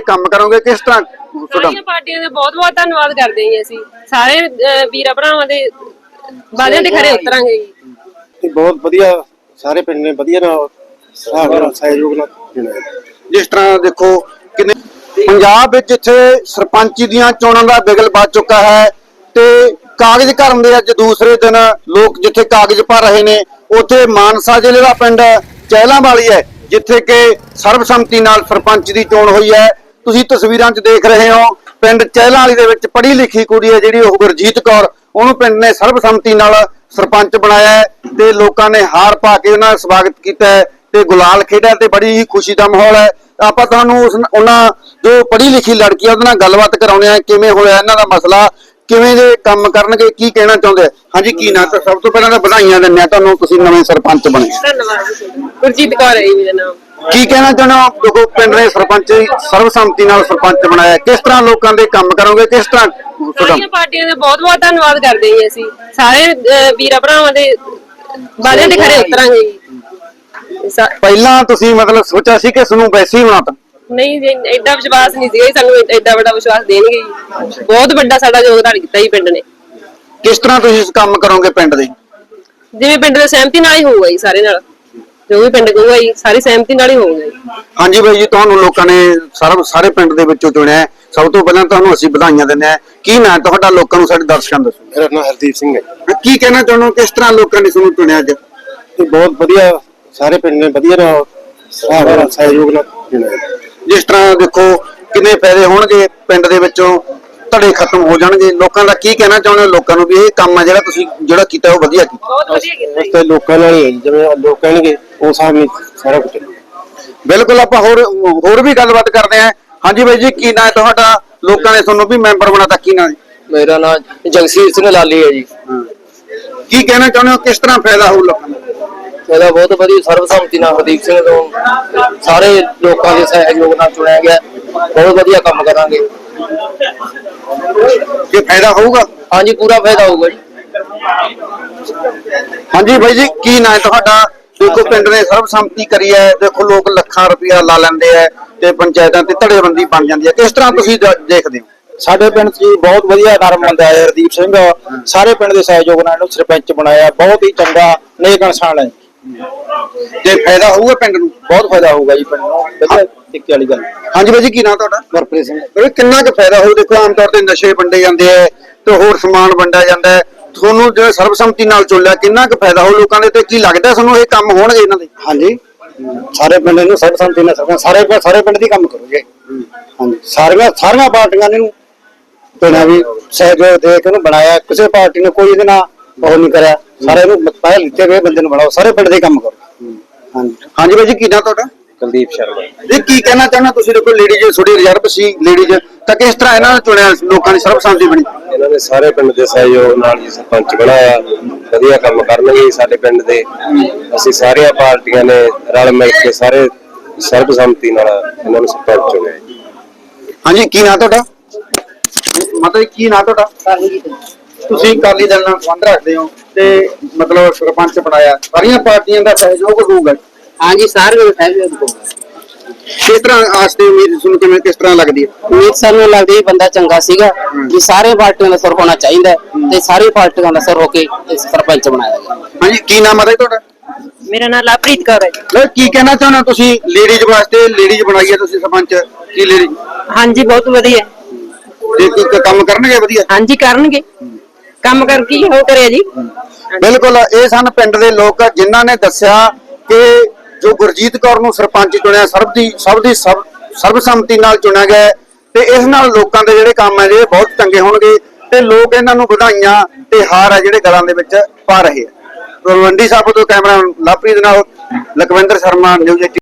ਦੇ ਕੰਮ ਕਰੋਗੇ ਕਿਸ ਤਰ੍ਹਾਂ? ਤੁਹਾਡਾ ਸਾਰੀਆਂ ਪਾਰਟੀਆਂ ਦਾ ਬਹੁਤ ਬਹੁਤ ਧੰਨਵਾਦ ਕਰਦੇ ਹਾਂ ਜੀ ਅਸੀਂ। ਸਾਰੇ ਅਹ, ਵੀਰਾਂ ਭਰਾਵਾਂ ਦੇ ਵਾਅਦਿਆਂ ਤੇ ਖਰੇ ਉਤਰਾਂਗੇ ਜੀ। ਤੇ ਬਹੁਤ ਵਧੀਆ ਸਾਰੇ ਪਿੰਡ ਨੇ ਵਧੀਆ ਨਾਲ ਹਿਸਾਬ ਨਾਲ ਸਹਿਯੋਗ ਨਾਲ ਜਿਸ ਤਰ੍ਹਾਂ ਦੇਖੋ ਕਿੰਨੇ ਪੰਜਾਬ ਵਿੱਚ ਜਿੱਥੇ ਸਰਪੰਚੀ ਦੀਆਂ ਚੋਣਾਂ ਦਾ ਬਿਗਲ ਵੱਜ ਚੁੱਕਾ ਹੈ ਤੇ ਕਾਗਜ਼ ਕਰਨ ਦੇ ਅੱਜ ਦੂਸਰੇ ਦਿਨ ਲੋਕ ਜਿੱਥੇ ਕਾਗਜ਼ ਭਰ ਰਹੇ ਨੇ ਉੱਥੇ ਮਾਨਸਾ ਜ਼ਿਲ੍ਹੇ ਦਾ ਪਿੰਡ ਚਹਿਲਾਂ ਵਾਲੀ ਹੈ ਜਿੱਥੇ ਕਿ ਸਰਬਸੰਮਤੀ ਨਾਲ ਸਰਪੰਚ ਦੀ ਚੋਣ ਹੋਈ ਹੈ। ਤੁਸੀਂ ਤਸਵੀਰਾਂ 'ਚ ਦੇਖ ਰਹੇ ਹੋ, ਪਿੰਡ ਚਹਿਲਾਂ ਵਾਲੀ ਦੇ ਵਿੱਚ ਪੜ੍ਹੀ ਲਿਖੀ ਕੁੜੀ ਹੈ ਜਿਹੜੀ ਉਹ ਗੁਰਜੀਤ ਕੌਰ। ਉਹਨੂੰ ਪਿੰਡ ਨੇ ਸਰਬਸੰਮਤੀ ਨਾਲ ਸਰਪੰਚ ਬਣਾਇਆ ਤੇ ਲੋਕਾਂ ਨੇ ਹਾਰ ਪਾ ਕੇ ਉਹਨਾਂ ਦਾ ਸਵਾਗਤ ਕੀਤਾ ਤੇ ਗੁਲਾਲ ਖੇਡਿਆ ਤੇ ਬੜੀ ਹੀ ਖੁਸ਼ੀ ਦਾ ਮਾਹੌਲ ਹੈ। ਆਪਾਂ ਤੁਹਾਨੂੰ ਉਸ ਉਹਨਾਂ ਜੋ ਪੜ੍ਹੀ ਲਿਖੀ ਲੜਕੀ ਹੈ ਉਹਦੇ ਨਾਲ ਗੱਲਬਾਤ ਕਰਾਉਣੇ ਆ ਕਿਵੇਂ ਹੋਇਆ ਇਹਨਾਂ ਦਾ ਮਸਲਾ, ਕਿਵੇਂ ਦੇ ਕੰਮ ਕਰਨਗੇ, ਕੀ ਕਹਿਣਾ ਚਾਹੁੰਦੇ ਹਾਂਜੀ, ਕੀ ਨਾ? ਸਭ ਤੋਂ ਪਹਿਲਾਂ ਤਾਂ ਵਧਾਈਆਂ ਦਿੰਦੇ ਆ ਤੁਹਾਨੂੰ, ਤੁਸੀਂ ਨਵੇਂ ਸਰਪੰਚ ਬਣੇ। ਧੰਨਵਾਦ ਗੁਰਜੀਤ ਕੌਰ ਹੈ ਜੀ ਮੇਰਾ ਨਾਮ। ਕੀ ਕਹਿਣਾ ਚਾਹੁੰਦੇ ਹੋ? ਦੇਖੋ ਪਿੰਡ ਦੇ ਸਰਪੰਚ ਸਰਬਸੰਮਤੀ ਨਾਲ ਸਰਪੰਚ ਬਣਾਇਆ। ਕਿਸ ਤਰ੍ਹਾਂ ਲੋਕਾਂ ਦੇ ਕੰਮ ਕਰੋਗੇ? ਕਿਸ ਤਰ੍ਹਾਂ ਸਾਰੀਆਂ ਪਾਰਟੀਆਂ ਦਾ ਬਹੁਤ ਬਹੁਤ ਧੰਨਵਾਦ ਕਰਦੇ ਹਾਂ ਅਸੀਂ। ਸਾਰੇ ਵੀਰਾਂ ਭਰਾਵਾਂ ਦੇ ਵਾਅਦਿਆਂ ਤੇ ਖਰੇ ਉਤਰਾਂਗੇ ਪਹਿਲਾਂ ਤੁਸੀਂ ਮਤਲਬ ਸੋਚਿਆ ਸੀ ਕਿ ਤੁਹਾਨੂੰ ਵੈਸੇ ਹੀ ਬਣਾਤਾ ਨਹੀਂ ਜੀ ਐਡਾ ਵਿਸ਼ਵਾਸ ਨਹੀਂ ਸੀਗਾ ਸਾਨੂੰ ਐਡਾ ਵੱਡਾ ਵਿਸ਼ਵਾਸ ਦੇਣਗੇ ਬਹੁਤ ਵੱਡਾ ਸਾਡਾ ਯੋਗਦਾਨ ਕੀਤਾ ਜੀ ਪਿੰਡ ਨੇ। ਕਿਸ ਤਰ੍ਹਾਂ ਤੁਸੀਂ ਇਸ ਕੰਮ ਕਰੋਗੇ ਪਿੰਡ ਦੇ? ਜਿਵੇਂ ਪਿੰਡ ਦੇ ਸਹਿਮਤੀ ਨਾਲ ਹੀ ਹੋਊਗਾ ਜੀ ਸਾਰੇ ਨਾਲ। ਜੋ ਵੀ ਪਿੰਡ ਕਹੂਗਾ ਜੀ ਸਾਰੀ ਸਹਿਮਤੀ ਨਾਲ ਹੀ ਹੋਊਗਾ ਜੀ। ਹਾਂਜੀ ਬਾਈ ਜੀ ਤੁਹਾਨੂੰ ਲੋਕਾਂ ਨੇ ਸਾਰਾ ਸਾਰੇ ਪਿੰਡ ਦੇ ਵਿੱਚੋਂ ਚੁਣਿਆ ਹੈ। ਸਭ ਤੋਂ ਪਹਿਲਾਂ ਤੁਹਾਨੂੰ ਅਸੀਂ ਵਧਾਈਆਂ ਦਿੰਦੇ ਹਾਂ। ਕੀ ਨਾਂ ਹੈ ਤੁਹਾਡਾ? ਲੋਕਾਂ ਨੂੰ ਸਾਡੇ ਦਰਸ਼ਕਾਂ ਨੂੰ ਦੱਸੋ। ਮੇਰਾ ਨਾਮ ਹਰਦੀਪ ਸਿੰਘ ਹੈ। ਕੀ ਕਹਿਣਾ ਚਾਹੁੰਦੇ ਹੋ? ਕਿਸ ਤਰ੍ਹਾਂ ਲੋਕਾਂ ਨੇ ਤੁਹਾਨੂੰ ਚੁਣਿਆ ਅੱਜ? ਤੇ ਬਹੁਤ ਵਧੀਆ ਸਾਰੇ ਪਿੰਡ ਨੇ ਵਧੀਆ ਨਾਲ ਨਾਲ ਸਹਿਯੋਗ ਨਾਲ ਜਿਸ ਤਰ੍ਹਾਂ ਦੇਖੋ ਕਿੰਨੇ ਫਾਇਦੇ ਹੋਣਗੇ ਪਿੰਡ ਦੇ ਵਿੱਚੋਂ? ਧੜੇ ਖਤਮ ਹੋ ਜਾਣਗੇ। ਲੋਕਾਂ ਦਾ ਕੀ ਕਹਿਣਾ ਚਾਹੁੰਦੇ ਹੋ? ਲੋਕਾਂ ਨੂੰ ਵੀ ਇਹ ਕੰਮ ਹੈ ਜਿਹੜਾ ਤੁਸੀਂ ਜਿਹੜਾ ਕੀਤਾ ਉਹ ਵਧੀਆ ਕੀਤਾ। ਬਹੁਤ ਵਧੀਆ ਕੀਤਾ ਉਸ ਤੇ ਲੋਕਾਂ ਨਾਲ ਹੀ ਹੈ ਜੀ, ਜਿਵੇਂ ਲੋਕ ਕਹਿਣਗੇ ਉਹ ਹਿਸਾਬ ਨਾਲ ਸਾਰਾ ਕੁਝ ਚੱਲੇਗਾ ਬਿਲਕੁਲ ਆਪਾਂ ਹੋਰ ਹੋਰ ਵੀ ਗੱਲਬਾਤ ਕਰਦੇ ਹਾਂ। ਹਾਂਜੀ ਬਾਈ ਜੀ ਕੀ ਨਾਂ ਹੈ ਤੁਹਾਡਾ? ਲੋਕਾਂ ਨੇ ਤੁਹਾਨੂੰ ਵੀ ਮੈਂਬਰ ਬਣਾਤਾ ਕੀ ਨਾਂ ਹੈ ਮੇਰਾ ਨਾਮ ਜਗਸੀਰ ਸਿੰਘ ਲਾਲੀ ਹੈ ਜੀ। ਕੀ ਕਹਿਣਾ ਚਾਹੁੰਦੇ ਹੋ? ਕਿਸ ਤਰ੍ਹਾਂ ਫਾਇਦਾ ਹੋਊ ਲੋਕਾਂ ਨੂੰ? ਇਹਦਾ ਬਹੁਤ ਵਧੀਆ ਸਰਬਸੰਮਤੀ ਨਾਲ ਹਰਦੀਪ ਸਿੰਘ ਤੋਂ ਸਾਰੇ ਲੋਕਾਂ ਦੇ ਸਹਿਯੋਗ ਨਾਲ ਚੁਣਿਆ ਗਿਆ। ਬਹੁਤ ਵਧੀਆ ਕੰਮ ਕਰਾਂਗੇ। ਕੀ ਫਾਇਦਾ ਹੋਊਗਾ? ਹਾਂਜੀ ਪੂਰਾ ਫਾਇਦਾ ਹੋਊਗਾ ਜੀ। ਹਾਂਜੀ ਬਾਈ ਜੀ ਕੀ ਨਾਂ ਹੈ ਤੁਹਾਡਾ? ਦੇਖੋ ਪਿੰਡ ਨੇ ਸਰਬਸੰਮਤੀ ਕਰੀ ਹੈ। ਦੇਖੋ ਲੋਕ ਲੱਖਾਂ ਰੁਪਇਆ ਲਾ ਲੈਂਦੇ ਆ ਤੇ ਪੰਚਾਇਤਾਂ ਤੇ ਧੜੇਬੰਦੀ ਬਣ ਜਾਂਦੀ ਹੈ। ਕਿਸ ਤਰ੍ਹਾਂ ਤੁਸੀਂ ਦ- ਦੇਖਦੇ ਹੋ? ਸਾਡੇ ਪਿੰਡ 'ਚ ਜੀ ਬਹੁਤ ਵਧੀਆ ਨਰਮ ਬੰਦਾ ਹੈ ਹਰਦੀਪ ਸਿੰਘ। ਸਾਰੇ ਪਿੰਡ ਦੇ ਸਹਿਯੋਗ ਨਾਲ ਇਹਨੂੰ ਸਰਪੰਚ ਬਣਾਇਆ। ਬਹੁਤ ਹੀ ਚੰਗਾ ਨੇਕ ਇਨਸਾਨ ਹੈ ਜੇ ਫਾਇਦਾ ਹੋਊਗਾ ਪਿੰਡ ਨੂੰ? ਬਹੁਤ ਫਾਇਦਾ ਹੋਊਗਾ ਜੀ ਪਿੰਡ ਨੂੰ। ਵਧੀਆ ਟਿੱਕੇ ਵਾਲੀ ਗੱਲ। ਹਾਂਜੀ ਬਾਈ ਜੀ ਕੀ ਨਾਂ ਤੁਹਾਡਾ? ਗੁਰਪ੍ਰੀਤ ਸਿੰਘ। ਇਹ ਕਿੰਨਾ ਕੁ ਫਾਇਦਾ ਹੋਊ? ਦੇਖੋ ਆਮ ਤੌਰ ਤੇ ਨਸ਼ੇ ਵੰਡੇ ਜਾਂਦੇ ਆ ਤੇ ਹੋਰ ਸਮਾਨ ਵੰਡਿਆ ਜਾਂਦਾ ਹੈ ਤੁਹਾਨੂੰ ਜਿਹੜਾ ਸਰਬਸੰਮਤੀ ਨਾਲ ਚੁਣ ਲਿਆ ਕਿੰਨਾ ਕੁ ਫਾਇਦਾ ਹੋਊ ਲੋਕਾਂ ਦੇ ਤੇ? ਕੀ ਲੱਗਦਾ ਤੁਹਾਨੂੰ ਇਹ ਕੰਮ ਹੋਣਗੇ ਇਹਨਾਂ ਦੇ? ਹਾਂਜੀ। ਸਾਰੇ ਪਿੰਡ ਨੂੰ ਸਰਬਸੰਮਤੀ ਨਾਲ ਸਰਪੰਚ ਸਾਰੇ ਸਾਰੇ ਪਿੰਡ ਦੀ ਕੰਮ ਕਰੋਗੇ। ਹਾਂਜੀ। ਸਾਰੀਆਂ ਸਾਰੀਆਂ ਪਾਰਟੀਆਂ ਨੇ ਇਹਨੂੰ ਪਿੰਡਾਂ ਵੀ ਸਹਿਯੋਗ ਦੇ ਕੇ ਉਹਨੂੰ ਬਣਾਇਆ। ਕਿਸੇ ਪਾਰਟੀ ਨੇ ਕੋਈ ਇਹਦੇ ਨਾਲ ਉਹ ਨਹੀਂ ਕਰਿਆ। ਸਾਰੇ ਨੂੰ ਪਹਿਲ ਲਿੱਤੇ ਗਏ ਬੰਦੇ ਨੂੰ ਬਣਾਓ। ਸਾਰੇ ਪਿੰਡ ਦੇ ਕੰਮ ਕਰੋ। ਹਾਂਜੀ ਬਾਈ ਜੀ ਕੀ ਨਾਂ ਤੁਹਾਡਾ? ਕੁਲਦੀਪ ਸ਼ਰਮਾ। ਇਹ ਕੀ ਕਹਿਣਾ ਚਾਹੁੰਦਾ ਤੁਸੀਂ? ਦੇਖੋ ਲੇਡੀਜ਼ ਥੋੜੀ ਰਿਜ਼ਰਵ ਸੀ ਲੇਡੀਜ਼ ਤਾਂ ਕਿਸ ਤਰ੍ਹਾਂ ਇਹਨਾਂ ਨੂੰ ਚੁਣਿਆ ਲੋਕਾਂ ਦੀ ਸਰਬਸੰਮਤੀ ਬਣੀ? ਇਹਨਾਂ ਨੇ ਸਾਰੇ ਪਿੰਡ ਦੇ ਸਹਿਯੋਗ ਨਾਲ ਜੀ ਸਰਪੰਚ ਬਣਾਇਆ। ਵਧੀਆ ਕੰਮ ਕਰਨਗੇ ਸਾਡੇ ਪਿੰਡ ਦੇ। ਅਸੀਂ ਸਾਰੀਆਂ ਪਾਰਟੀਆਂ ਨੇ ਰਲ ਮਿਲ ਕੇ ਸਾਰੇ ਸਰਬਸੰਮਤੀ ਨਾਲ ਇਹਨਾਂ ਨੂੰ ਸਰਪੰਚ ਚੁਣਿਆ ਜੀ। ਹਾਂਜੀ ਕੀ ਨਾਂ ਤੁਹਾਡਾ? ਮਤਲਬ ਕੀ ਨਾਂ ਤੁਹਾਡਾ? ਤੁਸੀਂ ਅਕਾਲੀ ਦਲ ਨਾਲ ਸੰਬੰਧ ਰੱਖਦੇ ਹੋ ਤੇ ਮਤਲਬ ਸਰਪੰਚ ਬਣਾਇਆ। ਸਾਰੀਆਂ ਪਾਰਟੀਆਂ ਦਾ ਸਹਿਯੋਗ ਹੋਊਗਾ ਹਾਂਜੀ ਸਾਰੇ ਨੂੰ ਸਹਿਯੋਗ ਹੋਊਗਾ ਕਿਸ ਤਰ੍ਹਾਂ ਆਸ ਤੇ ਉਮੀਦ ਤੁਹਾਨੂੰ ਕਿਵੇਂ ਕਿਸ ਤਰ੍ਹਾਂ ਲੱਗਦੀ ਹੈ? ਉਮੀਦ ਸਾਨੂੰ ਲੱਗਦੀ ਹੈ ਬੰਦਾ ਚੰਗਾ ਸੀਗਾ ਵੀ ਸਾਰੇ ਪਾਰਟੀਆਂ ਦਾ ਸਰ ਹੋਣਾ ਚਾਹੀਦਾ ਹੈ ਤੇ ਸਾਰੀ ਪਾਰਟੀਆਂ ਦਾ ਸਰ ਹੋ ਕੇ ਇਸ ਸਰਪੰਚ ਬਣਾਇਆ ਗਿਆ। ਹਾਂਜੀ ਕੀ ਨਾਮ ਹੈ ਤੁਹਾਡਾ? ਮੇਰਾ ਨਾਮ ਲਵਪ੍ਰੀਤ ਕੌਰ ਹੈ। ਲੈ ਕੀ ਕਹਿਣਾ ਚਾਹੁੰਦੇ ਤੁਸੀਂ ਲੇਡੀਜ਼ ਵਾਸਤੇ ਲੇਡੀਜ਼ ਬਣਾਈ ਹੈ ਤੁਸੀਂ ਸਰਪੰਚ ਕੀ ਲੇਡੀ ਹਾਂਜੀ ਬਹੁਤ ਵਧੀਆ। ਤੇ ਕੀ- ਕੀ ਕੰਮ ਕਰਨਗੇ ਵਧੀਆ? ਹਾਂਜੀ ਕਰਨਗੇ। ਕੰਮ ਕਰਕੇ ਹੀ ਹੋ ਕਰਿਆ ਜੀ। ਬਿਲਕੁਲ ਇਹ ਸਨ ਪਿੰਡ ਦੇ ਲੋਕ ਜਿਨ੍ਹਾਂ ਨੇ ਦੱਸਿਆ ਕਿ ਜੋ ਗੁਰਜੀਤ ਕੌਰ ਨੂੰ ਸਰਪੰਚ ਚੁਣਿਆ ਸਰਬ ਦੀ, ਸਭ ਦੀ ਸਭ, ਸਰਬਸੰਮਤੀ ਨਾਲ ਚੁਣਿਆ ਗਿਆ ਹੈ ਤੇ ਇਸ ਨਾਲ ਲੋਕਾਂ ਦੇ ਜਿਹੜੇ ਕੰਮ ਹੈ ਜਿਹੜੇ ਬਹੁਤ ਚੰਗੇ ਹੋਣਗੇ ਤੇ ਲੋਕ ਇਹਨਾਂ ਨੂੰ ਵਧਾਈਆਂ ਤੇ ਹਾਰ ਹੈ ਜਿਹੜੇ ਗਲਾਂ ਦੇ ਵਿੱਚ ਪਾ ਰਹੇ ਆ ਤਲਵੰਡੀ ਸਾਹਿਬ ਤੋਂ ਕੈਮਰਾ ਲਵਪ੍ਰੀਤ ਨਾਲ ਲਖਵਿੰਦਰ ਸ਼ਰਮਾ, ਨਿਊਜ਼